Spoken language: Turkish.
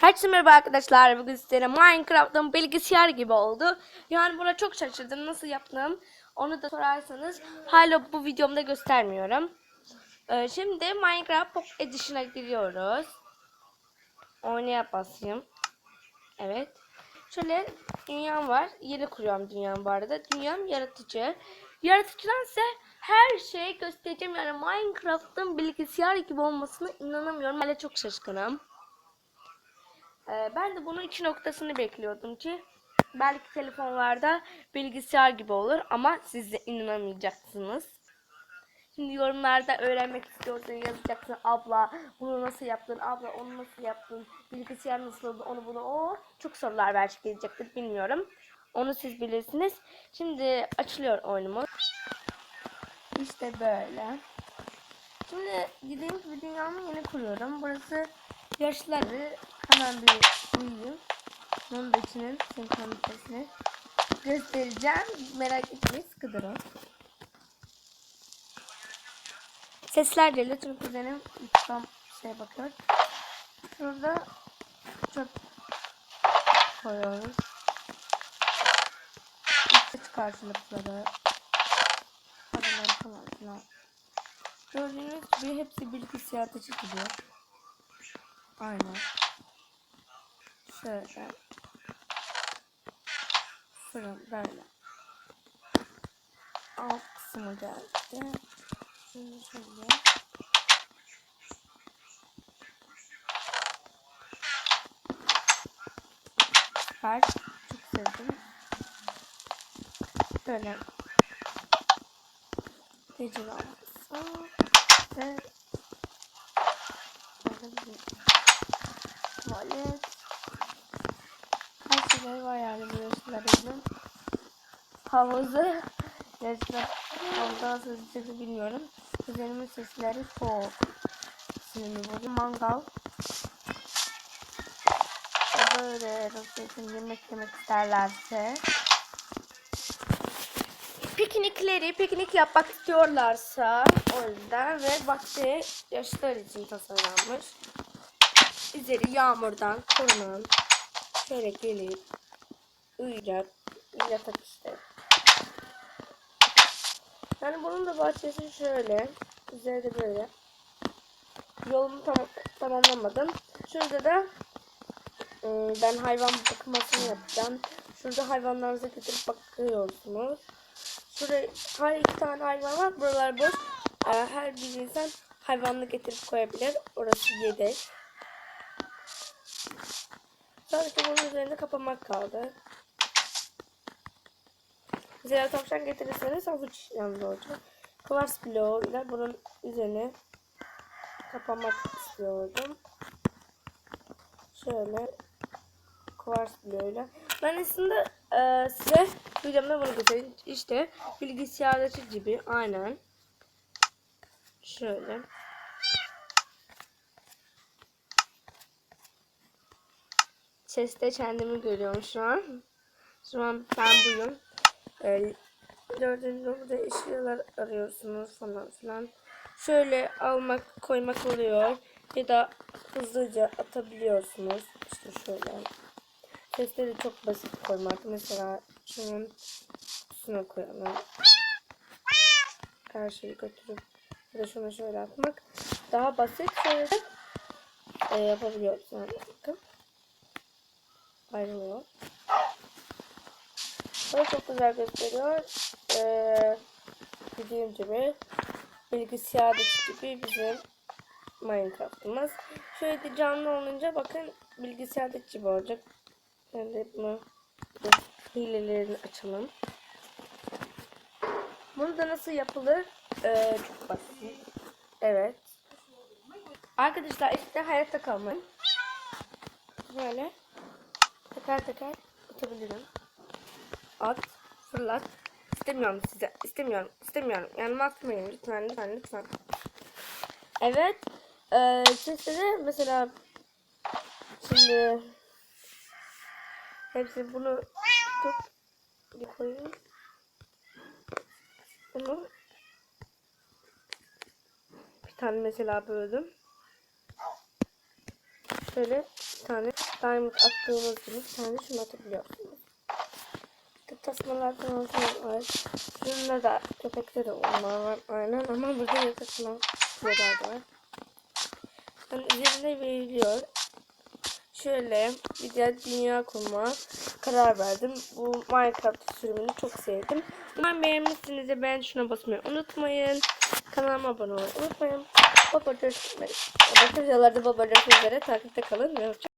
Herkese merhaba arkadaşlar. Bugün sizlere Minecraft'ın bilgisayar gibi oldu. Yani buna çok şaşırdım. Nasıl yaptım? Onu da sorarsanız hala bu videomda göstermiyorum. Ee, şimdi Minecraft Pocket Edition'a giriyoruz. Oynaya basayım. Evet. Şöyle dünyam var. Yeni kuruyorum dünyam bu arada. Dünyam yaratıcı. Yaratıcıdan ise her şeyi göstereceğim. Yani Minecraft'ın bilgisayar gibi olmasına inanamıyorum. Hala çok şaşkınım. Ee, ben de bunun iki noktasını bekliyordum ki belki telefonlarda bilgisayar gibi olur ama siz de inanamayacaksınız. Şimdi yorumlarda öğrenmek istiyorsanız yazacaksın abla bunu nasıl yaptın abla onu nasıl yaptın bilgisayar nasıl oldu onu bunu o çok sorular belki gelecektir bilmiyorum. Onu siz bilirsiniz. Şimdi açılıyor oyunumuz. İşte böyle. Şimdi dediğim gibi dünyamı yeni kuruyorum. Burası yaşları hemen bir uyuyayım. Bunun da içinin senkronitesini göstereceğim. Merak etmeyin sıkı durun. Sesler geliyor çünkü kuzenim tam şey bakıyor. Şurada çöp koyuyoruz. İç karşılıkları. Paraları falan filan. Gördüğünüz gibi hepsi bilgisayarda çekiliyor. Aynen. Şöyle. Fırın böyle. Alt kısmı geldi. Şimdi şöyle. Süper. Çok sevdim. Böyle. Tecrübe alması. Ve böyle bir tuvalet. Şeyleri var yani bu yaşlarımın. Havuzu. Yaşlar ondan sözcüğü bilmiyorum. Kuzenimin sesleri soğuk. Sinirli bozu mangal. Böyle için yemek yemek isterlerse. Piknikleri, piknik yapmak istiyorlarsa o yüzden ve bahçe yaşlılar için tasarlanmış. Üzeri yağmurdan korunan şöyle gelip uyuyacak yatak işte. Yani bunun da bahçesi şöyle. Üzeri de böyle. Yolumu tam tamamlamadım. Şurada da ıı, ben hayvan bakmasını yapacağım. Şurada hayvanlarınıza getirip bakıyorsunuz. Şurada her iki tane hayvan var. Buralar boş. Her bir insan hayvanını getirip koyabilir. Orası yedek. Sadece bunun üzerinde kapamak kaldı. Mesela tavşan getirirseniz avuç yanında olacak. Kuvars bloğuyla bunun üzerine kapamak istiyordum. Şöyle kuvars bloğuyla. Ben aslında e, size videomda bunu göstereyim. İşte bilgisayardaki gibi aynen. Şöyle. Seste kendimi görüyorum şu an. Şu an ben buyum. Ee, gibi burada eşyalar arıyorsunuz falan filan. Şöyle almak koymak oluyor. Ya da hızlıca atabiliyorsunuz. İşte şöyle. Sesleri çok basit koymak. Mesela şunun üstüne koyalım. Her şeyi götürüp ya da şunu şöyle atmak. Daha basit şöyle e, yapabiliyoruz. Yani bakın. Ayrılıyor. Böyle çok güzel gösteriyor. Ee, dediğim gibi bilgisayardaki gibi bizim Minecraft'ımız. Şöyle de canlı olunca bakın bilgisayardaki gibi olacak. Ben de bunu hilelerini açalım. Bunu da nasıl yapılır? Ee, çok basit. Evet. Arkadaşlar işte hayatta kalmayın. Böyle teker teker atabilirim. At, fırlat. İstemiyorum size. İstemiyorum. İstemiyorum. Yanıma atmayın lütfen lütfen lütfen. Evet. Ee, sesleri mesela şimdi hepsi bunu tut koyayım. Bunu bir tane mesela böldüm. şöyle diamond attığımız gibi bir tane şunu atabiliyorsunuz. İşte tasmalar falan filan var. Şunda da köpekte de onlar var aynen ama burada falan şeyler de var. Yani üzerinde veriliyor. Şöyle bir de dünya kurma karar verdim. Bu Minecraft sürümünü çok sevdim. Umarım beğenmişsinizdir. Ben şuna basmayı unutmayın. Kanalıma abone olmayı unutmayın. Baba görüşmek üzere. Baba üzere. Takipte kalın ve hoşçakalın.